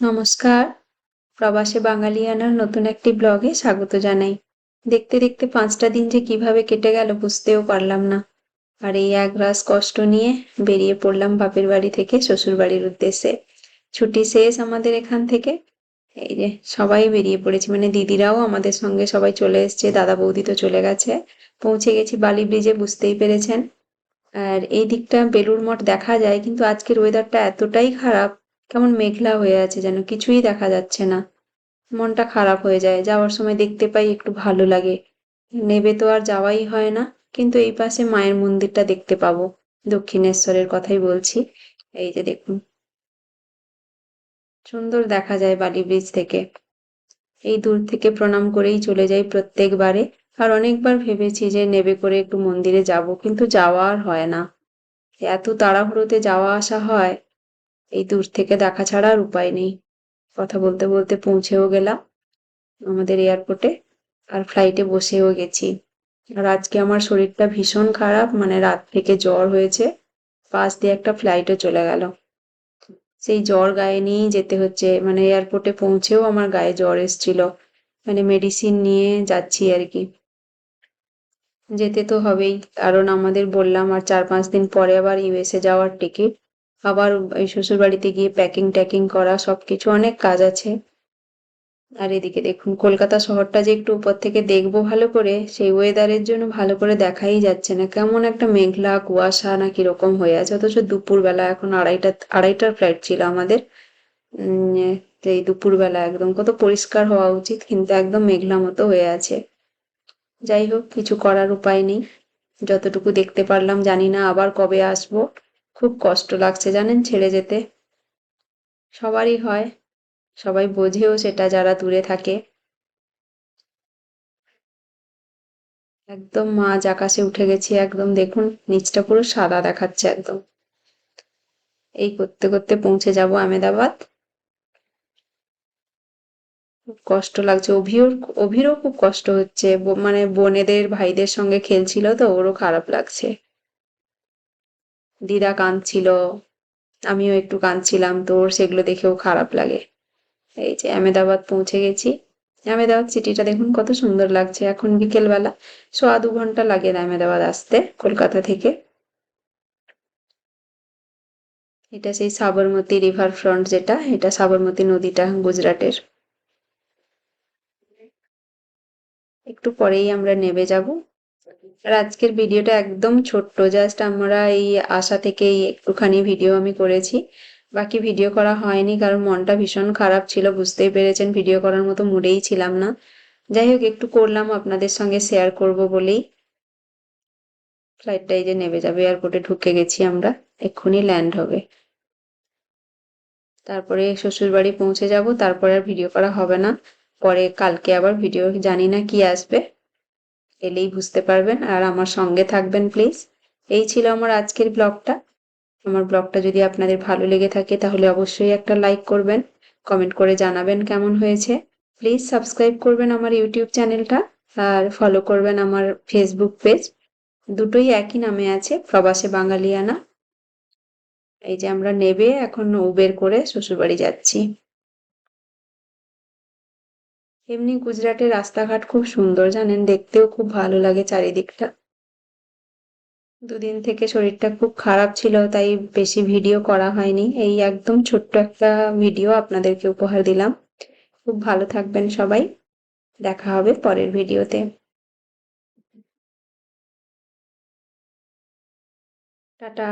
নমস্কার। প্রবাসে বাঙালিয়ানার নতুন একটি ব্লগে স্বাগত জানাই। দেখতে দেখতে পাঁচটা দিন যে কীভাবে কেটে গেল বুঝতেও পারলাম না। আর এই এক রাস কষ্ট নিয়ে বেরিয়ে পড়লাম বাপের বাড়ি থেকে শ্বশুর বাড়ির উদ্দেশ্যে। ছুটি শেষ আমাদের এখান থেকে। এই যে সবাই বেরিয়ে পড়েছি। মানে দিদিরাও আমাদের সঙ্গে সবাই চলে এসছে। দাদা বৌদি তো চলে গেছে। পৌঁছে গেছি বালি ব্রিজে, বুঝতেই পেরেছেন। আর এই দিকটা বেলুর মঠ দেখা যায়, কিন্তু আজকের ওয়েদারটা এতটাই খারাপ কেমন মেঘলা হয়ে আছে যেন কিছুই দেখা যাচ্ছে না। মনটা খারাপ হয়ে যায়। যাওয়ার সময় দেখতে পাই একটু ভালো লাগে। নেবে তো আর যাওয়াই হয় না, কিন্তু এই পাশে মায়ের মন্দিরটা দেখতে পাবো। দক্ষিণেশ্বরের কথাই বলছি। এই যে দেখুন। সুন্দর দেখা যায় বালি ব্রিজ থেকে। এই দূর থেকে প্রণাম করেই চলে যাই প্রত্যেকবারে। আর অনেকবার ভেবেছি যে নেবে করে একটু মন্দিরে যাব, কিন্তু যাওয়া আর হয় না। এত তাড়াহুড়োতে যাওয়া আসা হয় এই দূর থেকে দেখা ছাড়া আর উপায় নেই। কথা বলতে বলতে পৌঁছেও গেলাম আমাদের এয়ারপোর্টে আর ফ্লাইটে বসেও গেছি। আর আজকে আমার শরীরটা ভীষণ খারাপ মানে রাত থেকে জ্বর হয়েছে। পাশ দিয়ে একটা ফ্লাইটও চলে গেল। সেই জ্বর গায়ে নিয়েই যেতে হচ্ছে মানে এয়ারপোর্টে পৌঁছেও আমার গায়ে জ্বর এসছিল। মানে মেডিসিন নিয়ে যাচ্ছি আর কি। যেতে তো হবেই, কারণ আমাদের বললাম আর চার পাঁচ দিন পরে আবার ইউএসএ যাওয়ার টিকিট আবার এই শ্বশুর বাড়িতে গিয়ে প্যাকিং ট্যাকিং করা সবকিছু অনেক কাজ আছে। আর এদিকে দেখুন, কলকাতা শহরটা যে একটু উপর থেকে দেখব ভালো করে, সেই ওয়েদারের জন্য ভালো করে দেখাই যাচ্ছে না। কেমন একটা মেঘলা কুয়াশা না কীরকম হয়ে আছে, অথচ দুপুরবেলা এখন আড়াইটা, আড়াইটার ফ্লাইট ছিল আমাদের। এই দুপুরবেলা একদম কত পরিষ্কার হওয়া উচিত, কিন্তু একদম মেঘলা মতো হয়ে আছে। যাই হোক, কিছু করার উপায় নেই। যতটুকু দেখতে পারলাম, জানি না আবার কবে আসব। খুব কষ্ট লাগছে জানেন ছেড়ে যেতে। সবারই হয়, সবাই বোঝেও সেটা যারা দূরে থাকে। একদম মাঝ আকাশে উঠে গেছি, একদম দেখুন নিচটা পুরো সাদা দেখাচ্ছে একদম। এই করতে করতে পৌঁছে যাব আমেদাবাদ খুব কষ্ট লাগছে অভিওর অভিরও খুব কষ্ট হচ্ছে। মানে বোনেদের, ভাইদের সঙ্গে খেলছিল তো, ওরও খারাপ লাগছে। দিদা কাঁদছিল, আমিও একটু কাঁদছিলাম, তো ওর সেগুলো দেখেও খারাপ লাগে। এই যে আহমেদাবাদ পৌঁছে গেছি। আহমেদাবাদ সিটিটা দেখুন কত সুন্দর লাগছে, এখন বিকেলবেলা, সোয়া দু ঘণ্টা লাগে না আহমেদাবাদ আসতে, কলকাতা থেকে। এটা সেই সাবরমতী রিভার ফ্রন্ট যেটা, এটা সাবরমতী নদীটা, গুজরাটের। একটু পরেই আমরা নেমে যাব। আর আজকের ভিডিওটা একদম ছোট্ট জাস্ট আমরা এই আশা থেকে একটুখানি ভিডিও আমি করেছি। বাকি ভিডিও করা হয়নি, কারণ মনটা ভীষণ খারাপ ছিল, বুঝতেই পেরেছেন ভিডিও করার মতো মুডেই ছিলাম না। যাই হোক, একটু করলাম, আপনাদের সঙ্গে শেয়ার করব বলেই। ফ্লাইটটা এই যে নেমে যাবে এয়ারপোর্টে ঢুকে গেছি আমরা, এক্ষুনি ল্যান্ড হবে। তারপরে শ্বশুর বাড়ি পৌঁছে যাব, তারপরে আর ভিডিও করা হবে না। পরে কালকে আবার ভিডিও জানি না কি আসবে। এলেই বুঝতে পারবেন। আর আমার সঙ্গে থাকবেন প্লিজ এই ছিল আমার আজকের ব্লগটা। আমার ব্লগটা যদি আপনাদের ভালো লেগে থাকে, তাহলে অবশ্যই একটা লাইক করবেন। কমেন্ট করে জানাবেন কেমন হয়েছে। প্লিজ সাবস্ক্রাইব করবেন আমার ইউটিউব চ্যানেলটা আর ফলো করবেন আমার ফেসবুক পেজ দুটোই একই নামে আছে, প্রবাসে বাঙালিয়ানা। এই যে আমরা নেবে, এখন উবের করে শ্বশুরবাড়ি যাচ্ছি। এমনি গুজরাটের রাস্তাঘাট খুব সুন্দর, জানেন? দেখতেও খুব ভালো লাগে চারিদিকটা। দুদিন থেকে শরীরটা খুব খারাপ ছিল, তাই বেশি ভিডিও করা হয়নি। এই একদম ছোট্ট একটা ভিডিও আপনাদেরকে উপহার দিলাম। খুব ভালো থাকবেন সবাই। দেখা হবে পরের ভিডিওতে। টাটা।